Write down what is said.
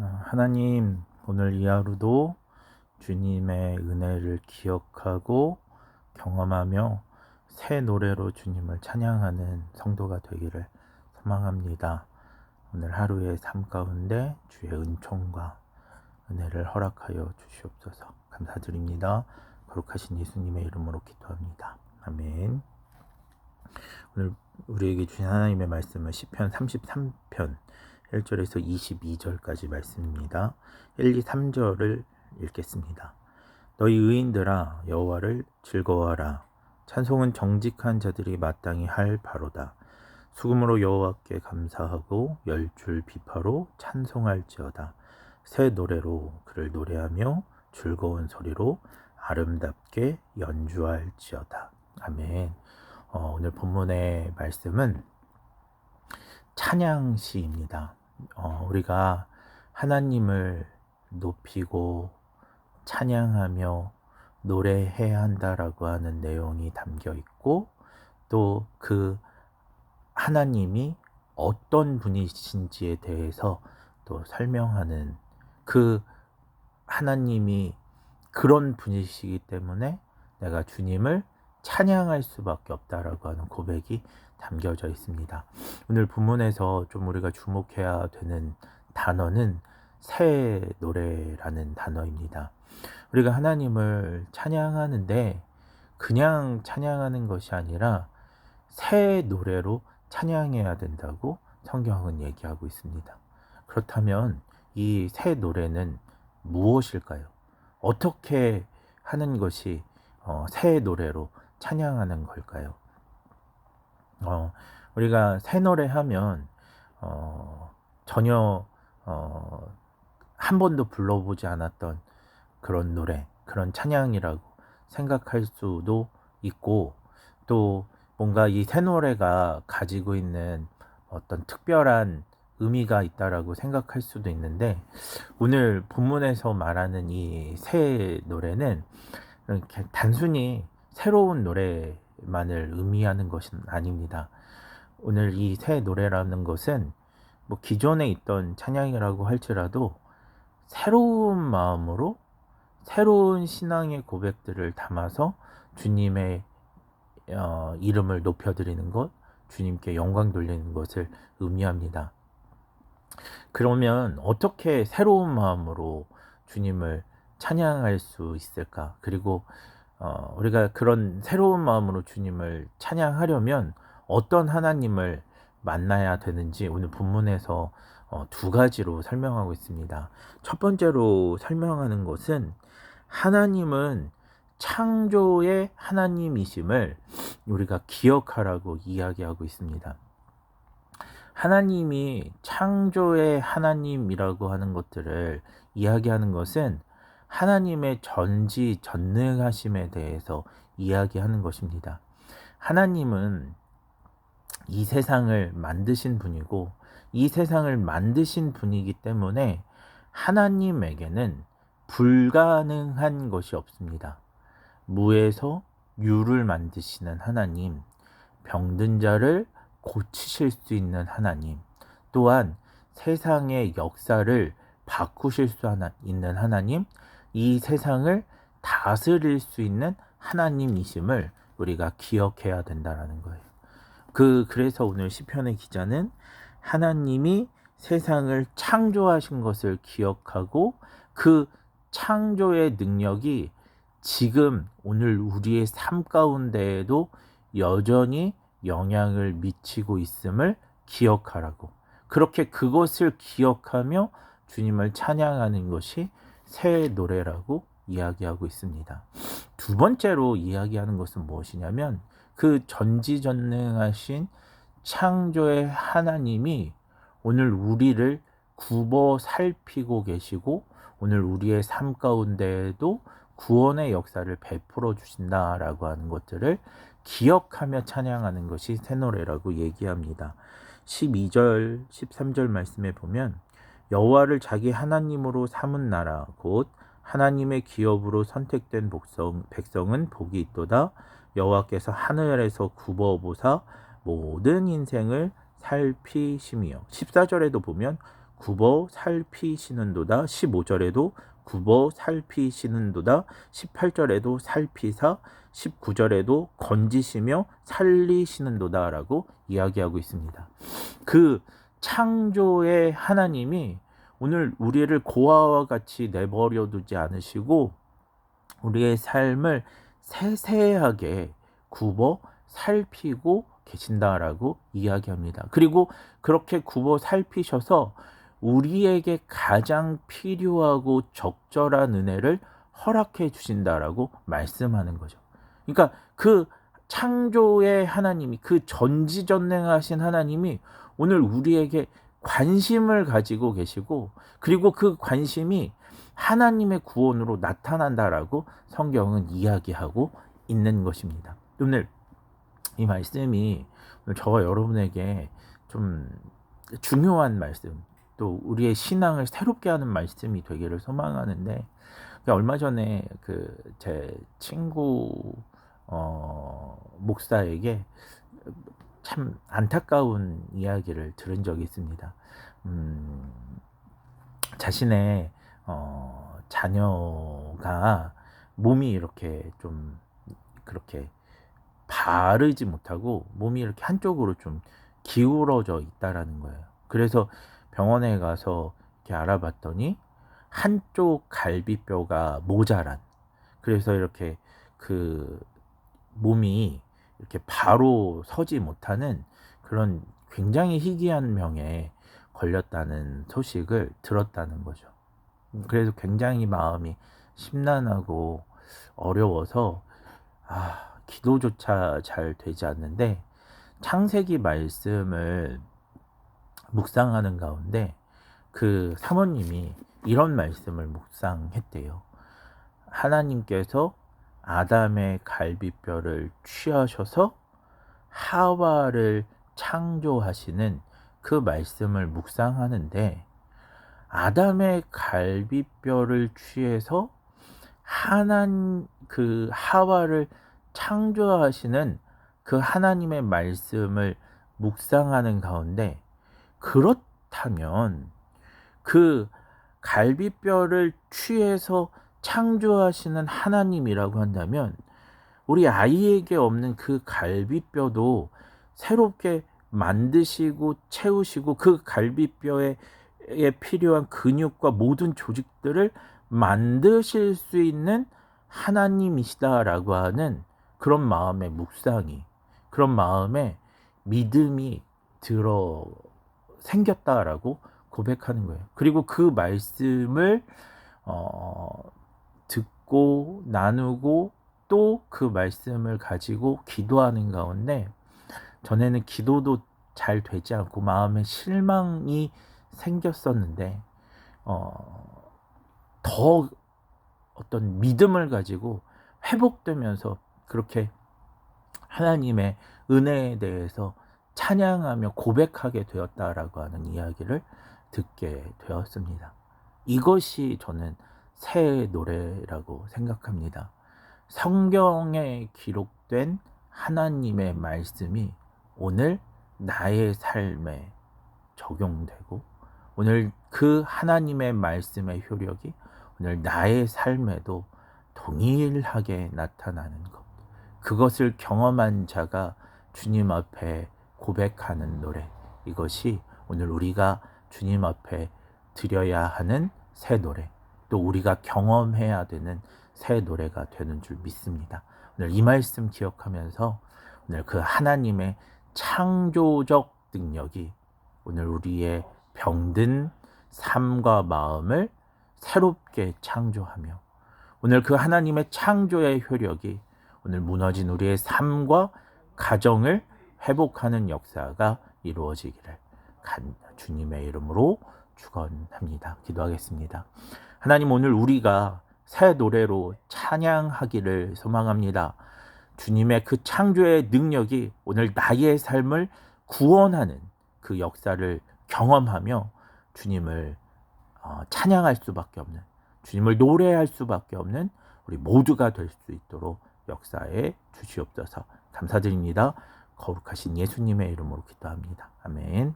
어, 하나님, 오늘 이 하루도 주님의 은혜를 기억하고 경험하며 새 노래로 주님을 찬양하는 성도가 되기를 소망합니다. 오늘 하루의 삶 가운데 주의 은총과 은혜를 허락하여 주시옵소서 감사드립니다. 거룩하신 예수님의 이름으로 기도합니다. 아멘. 오늘 우리에게 주신 하나님의 말씀은 시편 33편 1절에서 22절까지 말씀입니다. 1, 2, 3절을 읽겠습니다. 너희 의인들아 여호와를 즐거워하라. 찬송은 정직한 자들이 마땅히 할 바로다. 수금으로 여호와께 감사하고 열줄 비파로 찬송할지어다. 새 노래로 그를 노래하며 즐거운 소리로 아름답게 연주할지어다. 아멘. 어, 오늘 본문의 말씀은 찬양시입니다. 어, 우리가 하나님을 높이고 찬양하며 노래해야 한다라고 하는 내용이 담겨 있고 또 그 하나님이 어떤 분이신지에 대해서 또 설명하는 그 하나님이 그런 분이시기 때문에 내가 주님을 찬양할 수밖에 없다라고 하는 고백이 담겨져 있습니다. 오늘 본문에서 좀 우리가 주목해야 되는 단어는 새 노래라는 단어입니다. 우리가 하나님을 찬양하는데 그냥 찬양하는 것이 아니라 새 노래로 찬양해야 된다고 성경은 얘기하고 있습니다. 그렇다면 이 새 노래는 무엇일까요? 어떻게 하는 것이 어, 새 노래로 찬양하는 걸까요? 어, 우리가 새 노래 하면 어, 전혀 어, 한 번도 불러보지 않았던 그런 노래, 그런 찬양이라고 생각할 수도 있고 또 뭔가 이 새 노래가 가지고 있는 어떤 특별한 의미가 있다라고 생각할 수도 있는데 오늘 본문에서 말하는 이 새 노래는 이렇게 단순히 새로운 노래 만을 의미하는 것은 아닙니다. 오늘 이 새 노래라는 것은 뭐 기존에 있던 찬양이라고 할지라도 새로운 마음으로 새로운 신앙의 고백들을 담아서 주님의 어, 이름을 높여드리는 것, 주님께 영광 돌리는 것을 의미합니다. 그러면 어떻게 새로운 마음으로 주님을 찬양할 수 있을까? 그리고 어, 우리가 그런 새로운 마음으로 주님을 찬양하려면 어떤 하나님을 만나야 되는지 오늘 본문에서 어, 두 가지로 설명하고 있습니다. 첫 번째로 설명하는 것은 하나님은 창조의 하나님이심을 우리가 기억하라고 이야기하고 있습니다. 하나님이 창조의 하나님이라고 하는 것들을 이야기하는 것은 하나님의 전지 전능하심에 대해서 이야기하는 것입니다. 하나님은 이 세상을 만드신 분이고 이 세상을 만드신 분이기 때문에 하나님에게는 불가능한 것이 없습니다. 무에서 유를 만드시는 하나님, 병든 자를 고치실 수 있는 하나님, 또한 세상의 역사를 바꾸실 수 있는 하나님, 이 세상을 다스릴 수 있는 하나님이심을 우리가 기억해야 된다라는 거예요. 그 그래서 오늘 시편의 기자는 하나님이 세상을 창조하신 것을 기억하고 그 창조의 능력이 지금 오늘 우리의 삶 가운데에도 여전히 영향을 미치고 있음을 기억하라고. 그렇게 그것을 기억하며 주님을 찬양하는 것이 새 노래라고 이야기하고 있습니다. 두 번째로 이야기하는 것은 무엇이냐면 그 전지전능하신 창조의 하나님이 오늘 우리를 굽어 살피고 계시고 오늘 우리의 삶 가운데에도 구원의 역사를 베풀어 주신다라고 하는 것들을 기억하며 찬양하는 것이 새 노래라고 얘기합니다. 12절, 13절 말씀에 보면 여호와를 자기 하나님으로 삼은 나라 곧 하나님의 기업으로 선택된 복성, 백성은 복이 있도다. 여호와께서 하늘에서 굽어 보사 모든 인생을 살피심이요. 14절에도 보면 굽어 살피시는도다 15절에도 굽어 살피시는도다 18절에도 살피사 19절에도 건지시며 살리시는도다라고 이야기하고 있습니다. 그 창조의 하나님이 오늘 우리를 고아와 같이 내버려 두지 않으시고 우리의 삶을 세세하게 굽어 살피고 계신다라고 이야기합니다. 그리고 그렇게 굽어 살피셔서 우리에게 가장 필요하고 적절한 은혜를 허락해 주신다라고 말씀하는 거죠. 그러니까 그 창조의 하나님이 그 전지전능하신 하나님이 오늘 우리에게 관심을 가지고 계시고 그리고 그 관심이 하나님의 구원으로 나타난다라고 성경은 이야기하고 있는 것입니다. 오늘 이 말씀이 저와 여러분에게 좀 중요한 말씀, 또 우리의 신앙을 새롭게 하는 말씀이 되기를 소망하는데 얼마 전에 그 제 친구 어, 목사에게 참 안타까운 이야기를 들은 적이 있습니다. 음, 자신의 어, 자녀가 몸이 이렇게 좀 그렇게 바르지 못하고 몸이 이렇게 한쪽으로 좀 기울어져 있다라는 거예요. 그래서 병원에 가서 이렇게 알아봤더니 한쪽 갈비뼈가 모자란 그래서 이렇게 그 몸이 이렇게 바로 서지 못하는 그런 굉장히 희귀한 병에 걸렸다는 소식을 들었다는 거죠. 그래서 굉장히 마음이 심란하고 어려워서 아, 기도조차 잘 되지 않는데 창세기 말씀을 묵상하는 가운데 그 사모님이 이런 말씀을 묵상했대요. 하나님께서 아담의 갈비뼈를 취하셔서 하와를 창조하시는 그 말씀을 묵상하는데 아담의 갈비뼈를 취해서 하나님 그 하와를 창조하시는 그 하나님의 말씀을 묵상하는 가운데 그렇다면 그 갈비뼈를 취해서 창조하시는 하나님이라고 한다면 우리 아이에게 없는 그 갈비뼈도 새롭게 만드시고 채우시고 그 갈비뼈에 필요한 근육과 모든 조직들을 만드실 수 있는 하나님이시다라고 하는 그런 마음의 묵상이 그런 마음의 믿음이 들어 생겼다라고 고백하는 거예요. 그리고 그 말씀을 어, 듣고 나누고 또 그 말씀을 가지고 기도하는 가운데 전에는 기도도 잘 되지 않고 마음에 실망이 생겼었는데 어, 더 어떤 믿음을 가지고 회복되면서 그렇게 하나님의 은혜에 대해서 찬양하며 고백하게 되었다라고 하는 이야기를 듣게 되었습니다. 이것이 저는 새 노래라고 생각합니다. 성경에 기록된 하나님의 말씀이 오늘 나의 삶에 적용되고 오늘 그 하나님의 말씀의 효력이 오늘 나의 삶에도 동일하게 나타나는 것. 그것을 경험한 자가 주님 앞에 고백하는 노래. 이것이 오늘 우리가 주님 앞에 드려야 하는 새 노래. 또 우리가 경험해야 되는 새 노래가 되는 줄 믿습니다. 오늘 이 말씀 기억하면서 오늘 그 하나님의 창조적 능력이 오늘 우리의 병든 삶과 마음을 새롭게 창조하며 오늘 그 하나님의 창조의 효력이 오늘 무너진 우리의 삶과 가정을 회복하는 역사가 이루어지기를 간 주님의 이름으로 축원합니다. 기도하겠습니다. 하나님 오늘 우리가 새 노래로 찬양하기를 소망합니다. 주님의 그 창조의 능력이 오늘 나의 삶을 구원하는 그 역사를 경험하며 주님을 어, 찬양할 수밖에 없는 주님을 노래할 수밖에 없는 우리 모두가 될 수 있도록 역사에 주시옵소서 감사드립니다. 거룩하신 예수님의 이름으로 기도합니다. 아멘.